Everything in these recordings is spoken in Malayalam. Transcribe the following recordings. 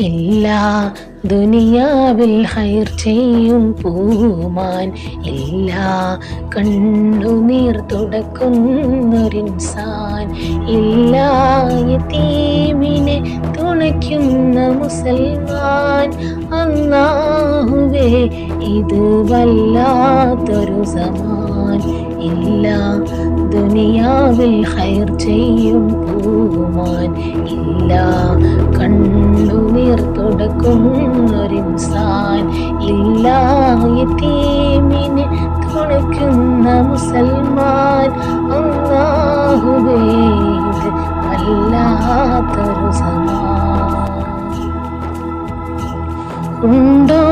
എല്ലാ ദുനിയാവിൽ ഹൈർ ചെയ്യും പൂമാൻ. എല്ലാ കണ്ണുനീർ തുടക്കുന്നൊരിൻസാൻ എല്ലാ യതീമിനെ തുണയ്ക്കുന്ന മുസൽമാൻ. അന്നാഹുവേ ഇത് വല്ലാത്തൊരു സമാൻ. എല്ലാ ദുനിയാവിൽ ഹൈർ ചെയ്യും പൂമാൻ. എല്ലാ കണ്ണുനീർ യതീമിനെ തുണയ്ക്കുന്ന മുസൽമാൻ ഇത് വല്ലാത്തൊരു ഉണ്ടോ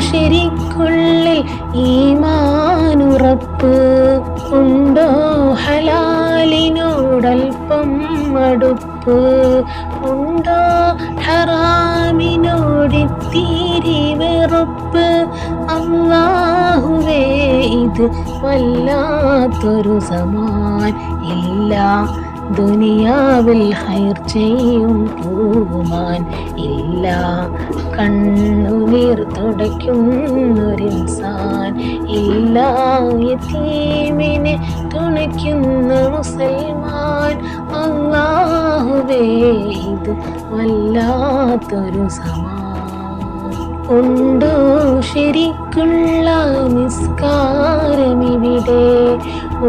ശരിക്കുള്ളിൽ ഈമാനുറപ്പ്? ഉണ്ടോ ഹലാലിനോടൽപ്പം മടുപ്പ് ഉണ്ടോ? ഹറാമിനോടിത്തിരി വെറുപ്പ്. അള്ളാഹുവേ ഇത് വല്ലാത്തൊരു സമാൻ ഇല്ല. ദുനിയാവിൽ ഹൈർ ചെയ്യും പൂമാൻ ഇല്ല. കണ്ണുനീർ തുടയ്ക്കുന്നൊരിൻസാൻ ഇല്ല തീമിനെ തുണയ്ക്കുന്ന മുസൽമാൻ. അള്ളാഹുവേ ഇത് വല്ലാത്തൊരു സമാൻ ഉണ്ടോ ശരിക്കുള്ള നിസ്കാരമിവിടെ.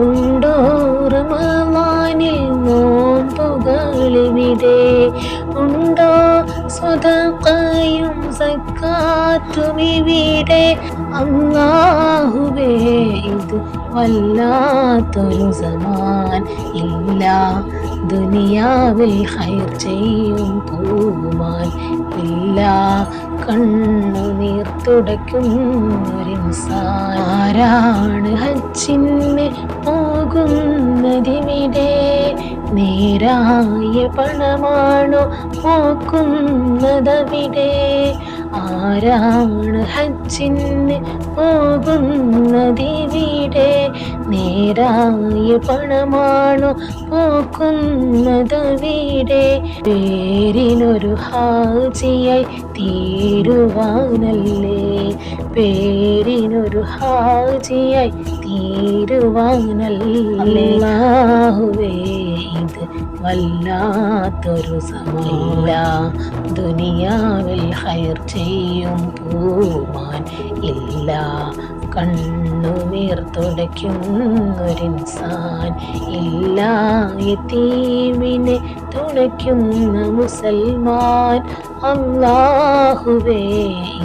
ഉണ്ടോ റമവാനിൽ നോമ്പുകളിവിടെ ഉണ്ടോ സ്വതക്കയും സക്കാത്തും അങ്ങാഹുവേ ഇത് വല്ലാത്തൊരു സമാൻ ഇല്ല. ദുനിയാവിൽ ഹൈർ ചെയ്യും പൂമാൻ ഇല്ല. കണ്ണുനീർ ഒരു ആരാണ് ഹച്ചിന് പോകുന്നതിവിടെ? നേരായ പണമാണോ പോക്കുന്നതവിടെ? ആരാണ് ഹജ്ജിന് പോകുന്നതിവിടെ നേരായ പണമാണോ പോക്കുന്നതവിടെ പേരിനൊരു ഹാജിയായി തീരുവാനല്ലേ? പേരിനൊരു ഹാജിയായി തീരുവാനല്ലേ? ഇത് വല്ലാത്തൊരു സമയ ദുനിയാവിൽ ഹയർ ചെയ്യും പോവാൻ ഇല്ല. കണ്ണുനീർ തുടയ്ക്കുന്നൊരിൻസാൻ ഇല്ല യതീമിനെ തുണയ്ക്കുന്ന മുസൽമാൻ. അള്ളാഹുവേ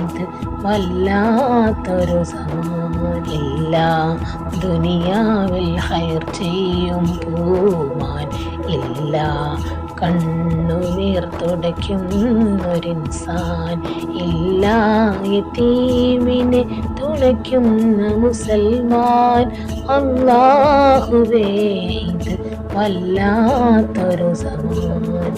ഇത് വല്ലാത്തൊരു സമാനില്ല ദുനിയാവിൽ ഹയർ ചെയ്യും പൂമാൻ. ഇല്ല കണ്ണുനീർ തുടയ്ക്കുന്നൊരിൻസാൻ ഇല്ല തീമിനെ തുണയ്ക്കുന്ന മുസൽമാൻ അല്ലാഹുവേ ഇത് വല്ലാത്തൊരു സമാൻ